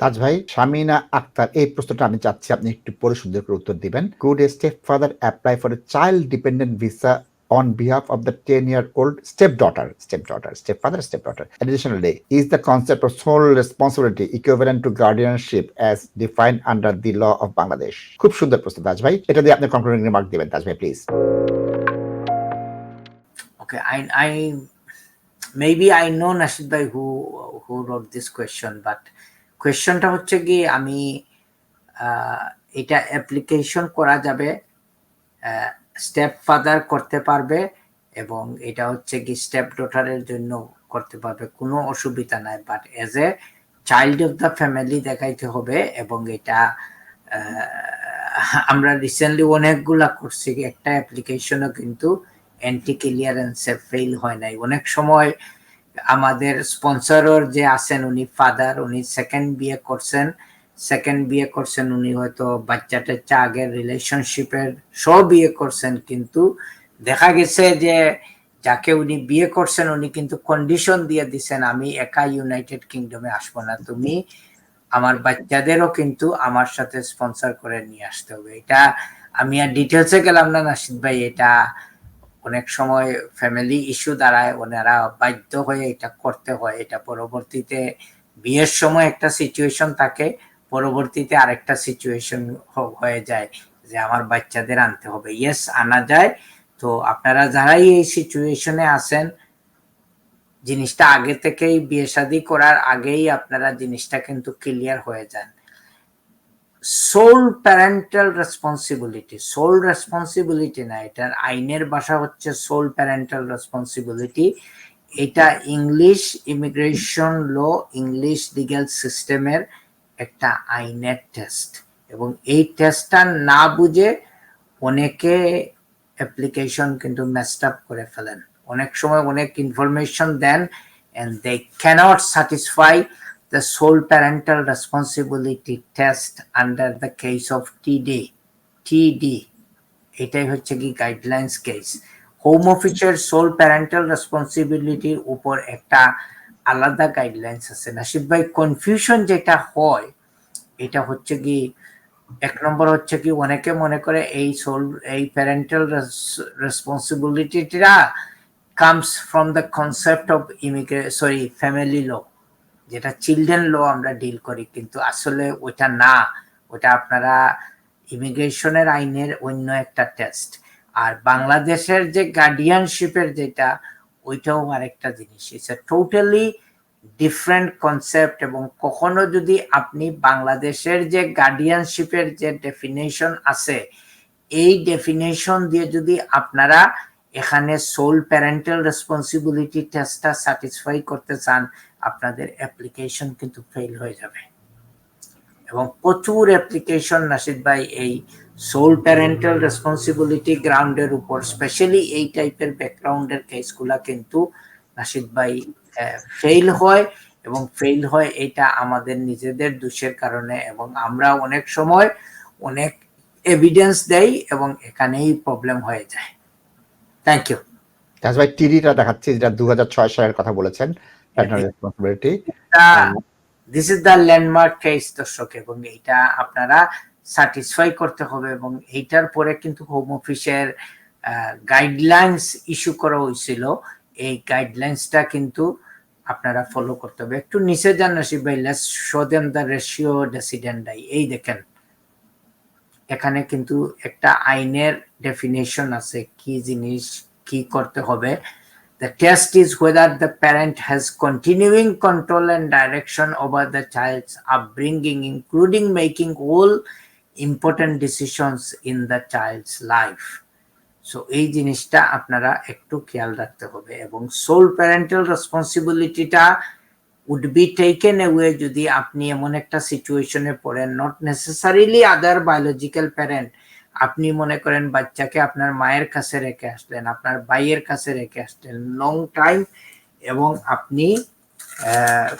তাজ ভাই শামিনা আক্তার এই প্রশ্নটা আমি চাচ্ছি আপনি একটু পরে সুন্দর করে উত্তর দিবেন could a step father apply for a child dependent visa on behalf of the 10 year old stepdaughter, stepdaughter, stepfather, stepdaughter. Additionally, is the concept of sole responsibility equivalent to guardianship as defined under the law of Bangladesh? খুব সুন্দর প্রশ্ন তাজ ভাই এটা দিয়ে আপনি concluding remark দিবেন তাজ ভাই please Okay, I, I maybe I know Nashid bhai who who wrote this question, but questionটা হচ্ছে কি আমি এটা অ্যাপ্লিকেশন করা যাবে স্টেপ ফাদার করতে পারবে এবং এটা হচ্ছে কি স্টেপ ডটারের জন্য করতে পারবে, কোনো অসুবিধা নাই। But as a child of the family দেখাইতে হবে এবং এটা আমরা রিসেন্টলি অনেকগুলা করছি, একটা অ্যাপ্লিকেশনও কিন্তু অ্যান্টি ক্লিয়ারেন্সে ফেল হয় নাই। অনেক সময় আমাদের স্পন্সরর যে আছেন উনি ফাদার, উনি সেকেন্ড বিয়ে করছেন। সেকেন্ড বিয়ে করছেন উনি হয়তো বাচ্চা টাচ্চা আগের রিলেশনশিপের সব বিয়ে করছেন, কিন্তু দেখা গেছে যে যাকে উনি বিয়ে করছেন, উনি কিন্তু কন্ডিশন দিয়ে দিছেন, আমি একা ইউনাইটেড কিংডমে আসব না, তুমি আমার বাচ্চাদেরও কিন্তু আমার সাথে স্পন্সর করে নিয়ে আসতে হবে। এটা আমি আর ডিটেলসে গেলাম না নাসিদ ভাই, এটা অনেক সময় ফ্যামিলি ইস্যু দাঁড়ায়, ওনারা বাধ্য হয়ে এটা করতে হয়। এটা পরবর্তীতে বিয়ের সময় একটা সিচুয়েশন থাকে, পরবর্তীতে আরেকটা সিচুয়েশন হয়ে যায় যে আমার বাচ্চাদের আনতে হবে। ইয়েস আনা যায়। তো আপনারা যারাই এই সিচুয়েশনে আছেন, জিনিসটা আগে থেকেই বিয়ে শাদী করার আগেই আপনারা জিনিসটা কিন্তু ক্লিয়ার হয়ে যান। Sole parental responsibility sole responsibility না, এটার আইনের ভাষা হচ্ছে সোল প্যারেন্টাল রেসপন্সিবিলিটি এটা English immigration law English legal সিস্টেমের একটা আইনের টেস্ট এবং এই টেস্টটা না বুঝে অনেকে অ্যাপ্লিকেশন কিন্তু মেসড আপ করে ফেলেন। অনেক সময় অনেক ইনফরমেশন দেন and they cannot satisfy the sole parental responsibility test under the case of TD. TD এটাই হচ্ছে কি গাইডলাইন্স কেস হোম অফিসের সোল প্যারেন্টাল রেসপন্সিবিলিটির উপর একটা আলাদা গাইডলাইন্স আছে। নাসিব ভাই কনফিউশন যেটা হয়, এটা হচ্ছে কি, এক নম্বর হচ্ছে কি, অনেকে মনে করে এই সোল এই parental রেসপন্সিবিলিটিটা comes from the concept of ইমিগ্রে sorry family law যেটা চিলড্রেন ল আমরা ডিল করি, কিন্তু আসলে ওইটা না। ওটা আপনারা ইমিগ্রেশনের আইনের অন্য একটা টেস্ট আর বাংলাদেশের যে গার্ডিয়ানশিপের যেটা, ওইটাও আরেকটা জিনিস। ইটস টোটালি ডিফারেন্ট কনসেপ্ট এবং কখনো যদি আপনি বাংলাদেশের যে গার্ডিয়ানশিপের যে ডেফিনেশন আছে, এই ডেফিনেশন দিয়ে যদি আপনারা এখানে সোল প্যারেন্টাল রেসপন্সিবিলিটি টেস্টটা স্যাটিসফাই করতে চান আপনাদের অ্যাপ্লিকেশন কিন্তু ফেল হয়ে যাবে। এবং প্রচুর অ্যাপ্লিকেশন নাসিদ ভাই, এই সোল প্যারেন্টাল রেসপন্সিবিলিটি গ্রাউন্ডের উপর স্পেশালি এই টাইপের ব্যাকগ্রাউন্ডের কেসগুলা কিন্তু নাসিদ ভাই ফেল হয় এবং ফেল হয় এটা আমাদের নিজেদের দোষের কারণে এবং আমরা অনেক সময় অনেক এভিডেন্স দেই এবং এখানেই প্রবলেম হয়ে যায়। থ্যাংক ইউ তাজ ভাই টিডিটা দেখাচ্ছি, যেটা দু হাজার ছয় সালের কথা বলেছেন। Pattern responsibility this is the landmark case দর্শক এবং এইটা আপনারা স্যাটিসফাই করতে হবে এবং এইটার পরে কিন্তু হোম অফিসের গাইডলাইন্স ইস্যু করা হয়েছিল। এই গাইডলাইন্সটা কিন্তু আপনারা ফলো করতে হবে। একটু নিচে যান নাসিব ভাই let's show the ratio decidendi এই দেখেন এখানে কিন্তু একটা আইনের ডেফিনেশন আছে কি জিনিস কি করতে হবে। The test is whether the parent has continuing control and direction over the child's upbringing, including making all important decisions in the child's life. So এই জিনিসটা আপনারা একটু খেয়াল রাখতে হবে এবং সোল প্যারেন্টাল রেসপন্সিবিলিটিটা উড বি টেকেন অ্যাওয়ে যদি আপনি এমন একটা সিচুয়েশনে পড়েন not necessarily other biological parent আপনি মনে করেন বাচ্চাকে আপনার মায়ের কাছে রেখে আসলেন, আপনার ভাইয়ের কাছে রেখে আসলেন লং টাইম এবং আপনি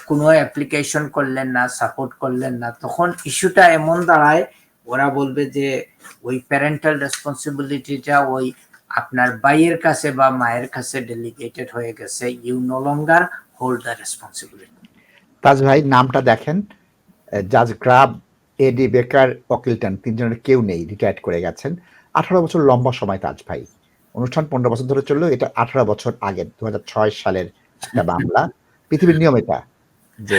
কোনো অ্যাপ্লিকেশন করলেন না সাপোর্ট করলেন না, তখন ইস্যুটা এমন দাঁড়ায়, ওরা বলবে যে ওই প্যারেন্টাল রেসপন্সিবিলিটিটা ওই আপনার ভাইয়ের কাছে বা মায়ের কাছে ডেলিগেটেড হয়ে গেছে you no longer hold the responsibility Taj ভাই, নামটা দেখেন জাজ গ্রাব এডি বেকার অকিলটন তিনজনের কেউ নেই রিটায়ার্ড করে গেছেন। আঠারো বছর লম্বা সময় তাজ ভাই। অনুষ্ঠান পনেরো বছর ধরে চলল এটা আঠারো বছর আগে দু সালের একটা মামলা। পৃথিবীর নিয়ম এটা যে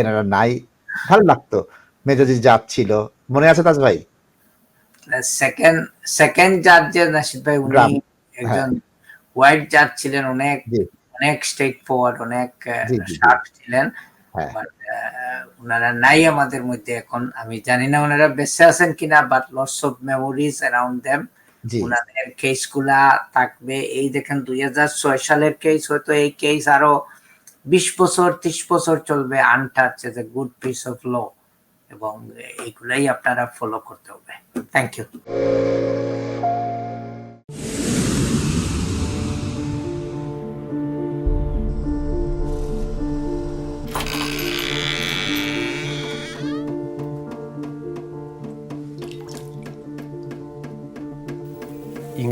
এনারা নাই। ভালো লাগতো মেজাজি জাত ছিল। মনে আছে তাজ ভাই? সেকেন্ড সেকেন্ড জাজ যে নাসিদ ভাই উনি একজন হোয়াইট জাজ ছিলেন অনেক অনেক স্ট্রেট ফরওয়ার্ড অনেক। শার্প ছিলেন। হ্যাঁ। ওনারা নাই আমাদের মধ্যে এখন। আমি জানি না ওনারা বেঁচে আছেন কিনা but lots of memories around them ওনাদের কেসগুলা থাকবে। এই দেখেন দুই হাজার ছয় সালের কেস হয়তো এই কেস আরও বিশ বছর ত্রিশ বছর চলবে untouched as a good piece of law এবং এইগুলাই আপনারা ফলো করতে হবে। Thank you